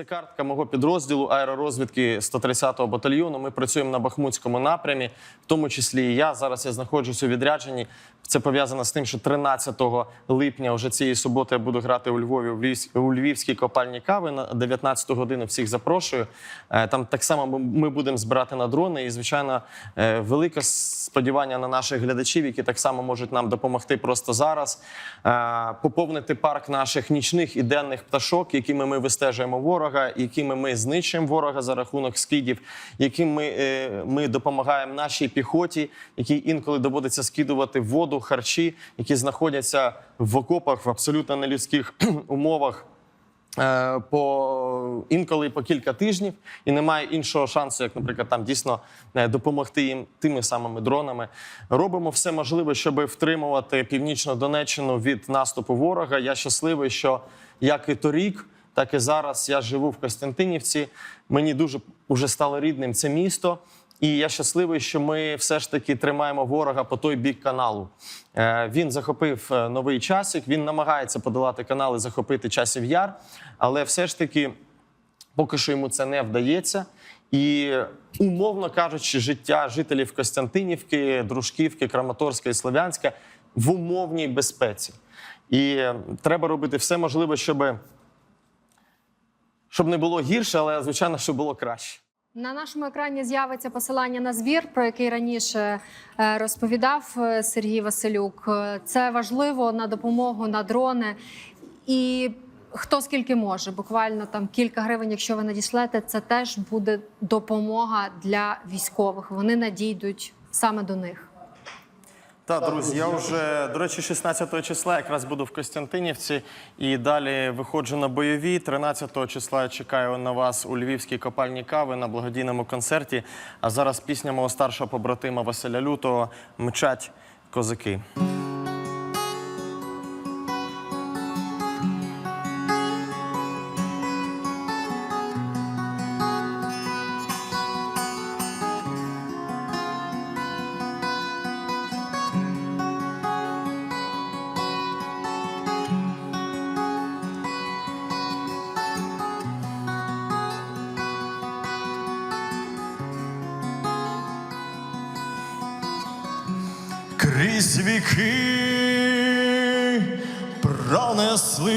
Це картка мого підрозділу аеророзвідки 130-го батальйону. Ми працюємо на Бахмутському напрямі, в тому числі і я. Зараз я знаходжусь у відрядженні. Це пов'язано з тим, що 13 липня, вже цієї суботи, я буду грати у Львові у Львівській, копальні кави на 19 годину. Всіх запрошую. Е, Там так само ми- будемо збирати на дрони. І, звичайно, е, велике сподівання на наших глядачів, які так само можуть нам допомогти просто зараз. Е, Поповнити парк наших нічних і денних пташок, якими ми вистежуємо ворога, якими ми знищуємо ворога за рахунок скидів, яким ми, е, ми допомагаємо нашій піхоті, якій інколи доводиться скидувати воду, харчі, які знаходяться в окопах в абсолютно нелюдських умовах. е, По інколи по кілька тижнів, і немає іншого шансу, як, наприклад, там дійсно е, допомогти їм тими самими дронами. Робимо все можливе, щоб втримувати північну Донеччину від наступу ворога. Я щасливий, що як і торік, так і зараз я живу в Костянтинівці. Мені дуже уже стало рідним це місто. І я щасливий, що ми все ж таки тримаємо ворога по той бік каналу. Е, Він захопив е, новий часик. Він намагається подолати канал і захопити часів яр, але все ж таки поки що йому це не вдається. І умовно кажучи, життя жителів Костянтинівки, Дружківки, Краматорська і Слов'янська в умовній безпеці. І е, треба робити все можливе, щоб, щоб не було гірше, але звичайно, щоб було краще. На нашому екрані з'явиться посилання на збір, про який раніше е, розповідав е, Сергій Василюк. Е, Це важливо на допомогу на дрони. І хто скільки може, буквально там кілька гривень, якщо ви надішлете, це теж буде допомога для військових. Вони надійдуть саме до них. Так, друзі, я вже, до речі, 16 числа якраз буду в Костянтинівці і далі виходжу на бойові. 13 числа я чекаю на вас у Львівській копальні кави на благодійному концерті. А зараз пісня мого старшого побратима Василя Лютого Мчать козаки. Крізь віки пронеслись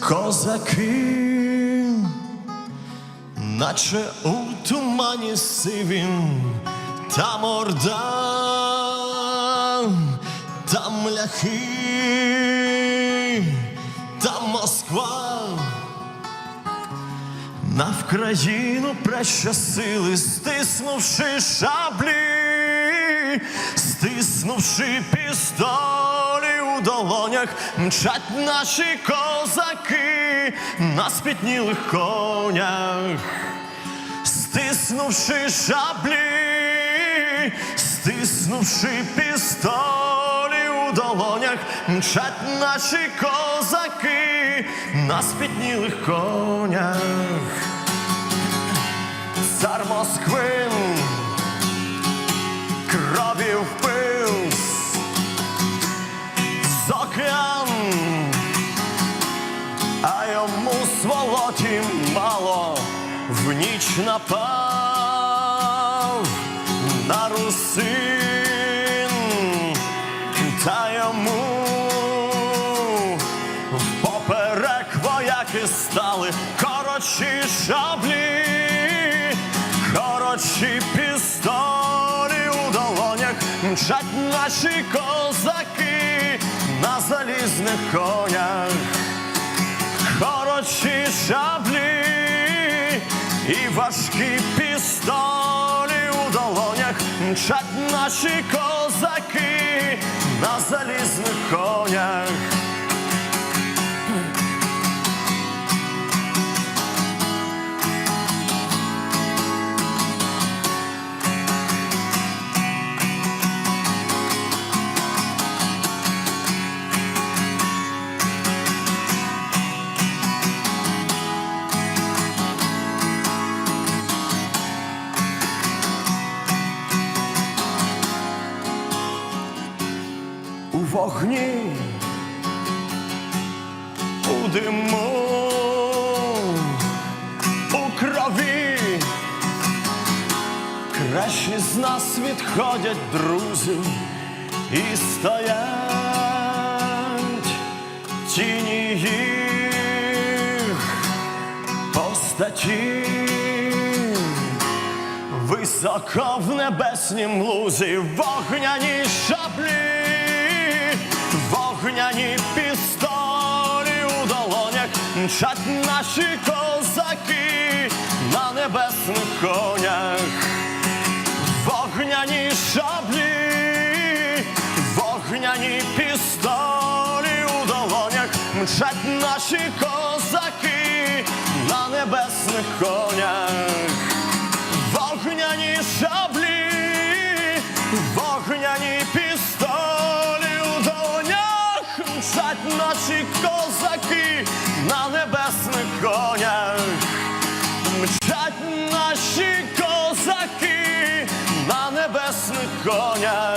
козаки, наче у тумані сивім, там орда, там ляхи, там Москва. На Вкраїну прещасили, стиснувши шаблі, стиснувши пістолі у долонях, мчать наші козаки на спітнілих конях, стиснувши шаблі, стиснувши пістолі у долонях, мчать наші козаки на спітнілих конях. Йому сволоті мало в ніч напав на русин, та йому поперек вояки стали коротші шаблі, коротші пістолі у долонях мчать наші козаки на залізних конях. Коротші шаблі і важкі пістолі у долонях мчать наші козаки на залізних конях. вогні у диму, у крові, кращі з нас відходять друзі і стоять тіні їх постаті. Високо в небеснім лузі вогняні шаблі. Мчать наші козаки на небесних конях. Вогняні шаблі, вогняні пістолі у долонях мчать наші козаки на небесних конях. На небесних конях. Мчать наші козаки на небесних конях.